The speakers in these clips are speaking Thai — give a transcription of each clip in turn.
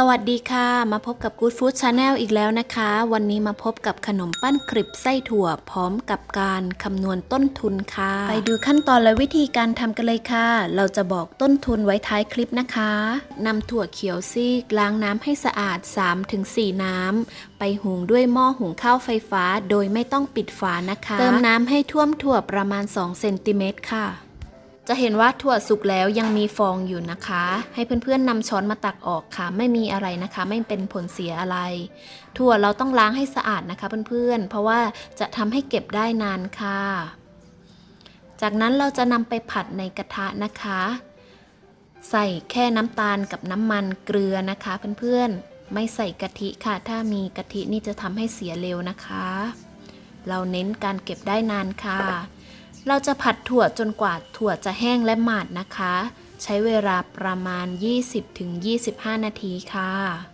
สวัสดีค่ะ มาพบกับ Good Food Channel อีกแล้วนะคะ วันนี้มาพบกับขนมปั้นคริบไส้ถั่ว พร้อมกับการคำนวณต้นทุนค่ะ ไปดูขั้นตอนและวิธีการทำกันเลยค่ะ เราจะบอกต้นทุนไว้ท้ายคลิปนะคะนำถั่วเขียวซีกล้างน้ำให้สะอาด 3-4 น้ำ ไปหุงด้วยหม้อหุงข้าวไฟฟ้า โดยไม่ต้องปิดฝานะคะ เติมน้ำให้ท่วมถั่วประมาณ 2 เซนติเมตรค่ะ จะเห็นว่าถั่วสุกแล้วยังมีฟองอยู่นะคะ ให้เพื่อนๆนำช้อนมาตักออกค่ะ ไม่มีอะไรนะคะ ไม่เป็นผลเสียอะไร ถั่วเราต้องล้างให้สะอาดนะคะเพื่อนๆ เพราะว่าจะทำให้เก็บได้นานค่ะ จากนั้นเราจะนำไปผัดในกระทะนะคะ ใส่แค่น้ำตาลกับน้ำมันเกลือนะคะเพื่อนๆ ไม่ใส่กะทิค่ะ ถ้ามีกะทินี่จะทำให้เสียเร็วนะคะ เราเน้นการเก็บได้นานค่ะ เราจะผัดถั่วจนกว่าถั่วจะแห้งและหมาดนะคะ ใช้เวลาประมาณ 20-25 นาทีค่ะ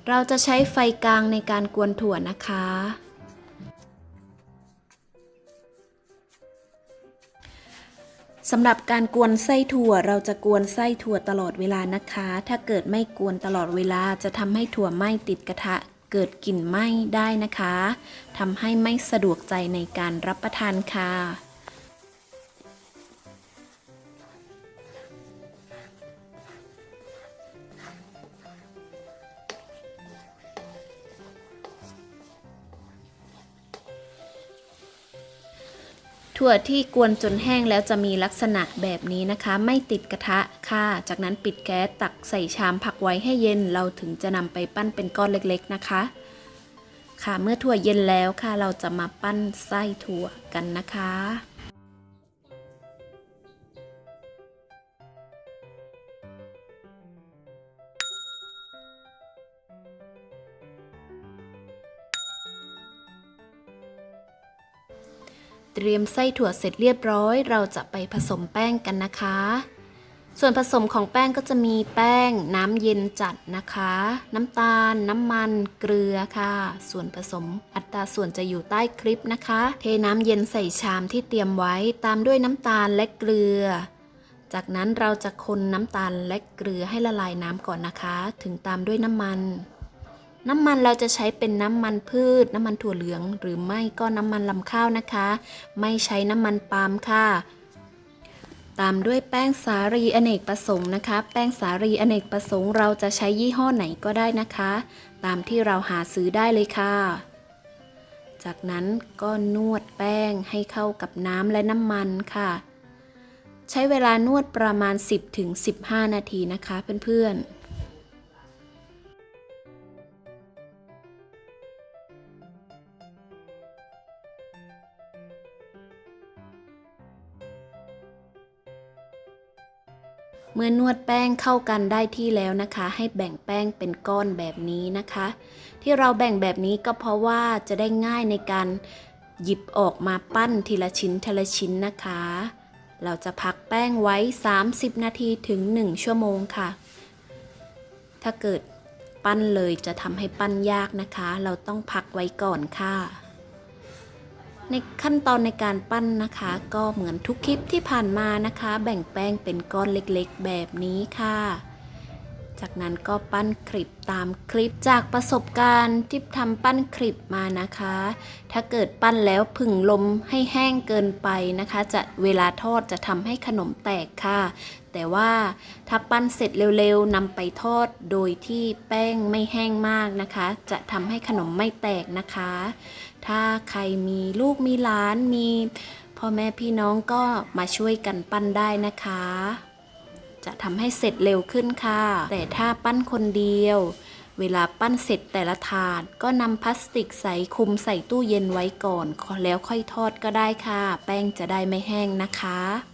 เราจะใช้ไฟกลางในการกวนถั่วนะคะ สำหรับการกวนไส้ถั่วเราจะกวนไส้ถั่วตลอดเวลานะคะ ถ้าเกิดไม่กวนตลอดเวลาจะทำให้ถั่วไหม้ติดกระทะเกิดกลิ่นไหม้ได้นะคะทำให้ไม่สะดวกใจในการรับประทานค่ะ ถั่วที่กวนจนแห้งแล้วจะมีลักษณะแบบนี้นะคะ ไม่ติดกระทะค่ะ จากนั้นปิดแก๊สตักใส่ชามพักไว้ให้เย็น เราถึงจะนำไปปั้นเป็นก้อนเล็กๆนะคะ ค่ะเมื่อถั่วเย็นแล้วค่ะ เราจะมาปั้นไส้ถั่วกันนะคะ เตรียมไส้ถั่วเสร็จเรียบร้อย เราจะไปผสมแป้งกันนะคะ ส่วนผสมของแป้งก็จะมีแป้งน้ำเย็นจัดนะคะ น้ำตาล น้ำมัน เกลือค่ะ ส่วนผสมอัตราส่วนจะอยู่ใต้คลิปนะคะ เทน้ำเย็นใส่ชามที่เตรียมไว้ตามด้วยน้ำตาลและเกลือ จากนั้นเราจะคนน้ำตาลและเกลือให้ละลายน้ำก่อนนะคะ ถึงตามด้วยน้ำมัน น้ำมันเราจะใช้เป็นน้ำมันพืช น้ำมันถั่วเหลือง หรือไม่ก็น้ำมันลำข้าวนะคะ ไม่ใช้น้ำมันปาล์มค่ะ ตามด้วยแป้งสาลีอเนกประสงค์นะคะ แป้งสาลีอเนกประสงค์เราจะใช้ยี่ห้อไหนก็ได้นะคะ ตามที่เราหาซื้อได้เลยค่ะ จากนั้นก็นวดแป้งให้เข้ากับน้ำและน้ำมันค่ะ ใช้เวลานวดประมาณ 10-15 นาทีนะคะเพื่อนๆ เมื่อนวดแป้งเข้ากันได้ที่แล้วนะคะ ให้แบ่งแป้งเป็นก้อนแบบนี้นะคะ ที่เราแบ่งแบบนี้ก็เพราะว่าจะได้ง่ายในการหยิบออกมาปั้นทีละชิ้นทีละชิ้นนะคะ เราจะพักแป้งไว้ 30 นาทีถึง 1 ชั่วโมงค่ะ ถ้าเกิดปั้นเลยจะทำให้ปั้นยากนะคะ เราต้องพักไว้ก่อนค่ะ ในขั้นตอนในการปั้นนะคะ ก็เหมือนทุกคลิปที่ผ่านมานะคะ แบ่งแป้งเป็นก้อนเล็กๆ แบบนี้ค่ะ จากนั้นก็ปั้นคลิปตามคลิปจากประสบการณ์ที่ทำปั้นคลิปมานะคะ ถ้าเกิดปั้นแล้วผึ่งลมให้แห้งเกินไปนะคะ จะเวลาทอดจะทำให้ขนมแตกค่ะ แต่ว่าถ้าปั้นเสร็จเร็วๆนำไปทอดโดยที่แป้งไม่แห้งมากนะคะ จะทำให้ขนมไม่แตกนะคะ ถ้าใครมีลูกมีหลานมีพ่อแม่พี่น้องก็มาช่วยกันปั้นได้นะคะ จะทำให้เสร็จเร็วขึ้นค่ะ แต่ถ้าปั้นคนเดียว เวลาปั้นเสร็จแต่ละถาด ก็นำพลาสติกใสคุมใส่ตู้เย็นไว้ก่อน แล้วค่อยทอดก็ได้ค่ะ แป้งจะได้ไม่แห้งนะคะ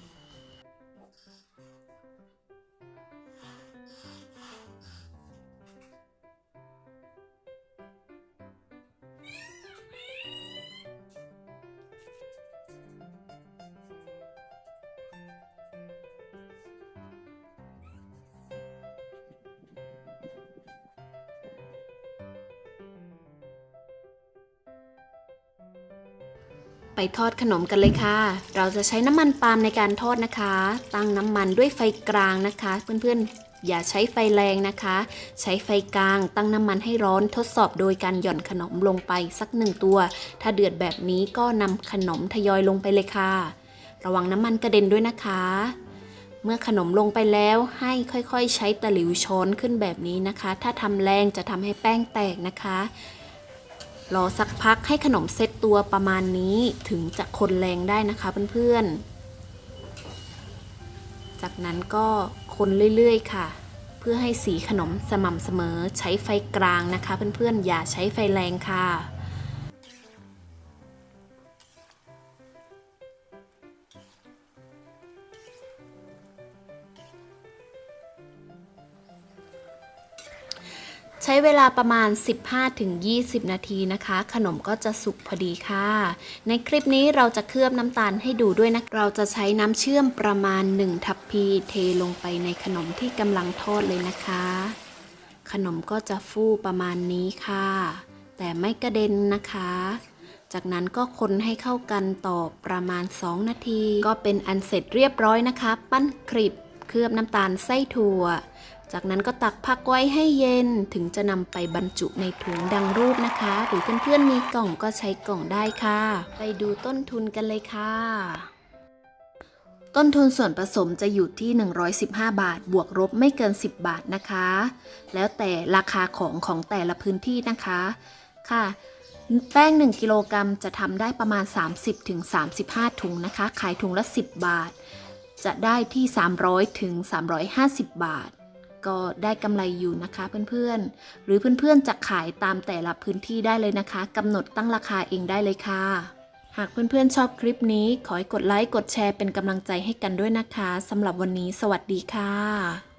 ไปทอดขนมกันเลยค่ะ เราจะใช้น้ำมันปาล์มในการทอดนะคะ ตั้งน้ำมันด้วยไฟกลางนะคะ เพื่อนๆ อย่าใช้ไฟแรงนะคะ ใช้ไฟกลาง ตั้งน้ำมันให้ร้อนทดสอบโดยการหย่อนขนมลงไปสักหนึ่งตัว ถ้าเดือดแบบนี้ก็นำขนมทยอยลงไปเลยค่ะ ระวังน้ำมันกระเด็นด้วยนะคะ เมื่อขนมลงไปแล้วให้ค่อยๆ ใช้ตะหลิวช้อนขึ้นแบบนี้นะคะ ถ้าทำแรงจะทำให้แป้งแตกนะคะรอสักพักให้ขนมเซ็ต ตัวประมาณนี้ถึงจะคนแรงได้นะคะเพื่อนๆ จากนั้นก็คนเรื่อยๆค่ะ เพื่อให้สีขนมสม่ำเสมอใช้ไฟกลางนะคะเพื่อนๆ อย่าใช้ไฟแรงค่ะ ช้เวลาประมาณ 15-20 นาทีนะคะ ขนมก็จะสุกพอดีค่ะ ในคลิปนี้เราจะเคลือบน้ำตาลให้ดูด้วยนะ เราจะใช้น้ำเชื่อมประมาณ 1 ทัพพีเทลงไปในขนมที่กำลังทอดเลยนะคะ ขนมก็จะฟูประมาณนี้ค่ะ แต่ไม่กระเด็นนะคะ จากนั้นก็คนให้เข้ากันต่อประมาณ 2 นาที ก็เป็นอันเสร็จเรียบร้อยนะคะ ปั้นคลิปเคลือบน้ำตาลไส้ถั่ว จากนั้นก็ตักพักไว้ให้เย็นถึงจะนำไปบรรจุในถุงดังรูปนะคะ หรือเพื่อนๆมีกล่องก็ใช้กล่องได้ค่ะ ไปดูต้นทุนกันเลยค่ะ ต้นทุนส่วนผสมจะอยู่ที่ 115 บาท บวกลบไม่เกิน 10 บาทนะคะ แล้วแต่ราคาของของแต่ละพื้นที่นะคะค่ะ แป้ง 1 กิโลกรัมจะทำได้ประมาณ 30-35 ถุงนะคะ ขายถุงละ 10 บาท จะได้ที่ 300ถึง350 บาท ก็ได้กำไรอยู่นะคะเพื่อนๆ หรือเพื่อนๆจะขายตามแต่ละพื้นที่ได้เลยนะคะกำหนดตั้งราคาเองได้เลยค่ะ หากเพื่อนๆชอบคลิปนี้ ขอให้กดไลค์กดแชร์เป็นกำลังใจให้กันด้วยนะคะสำหรับวันนี้ สวัสดีค่ะ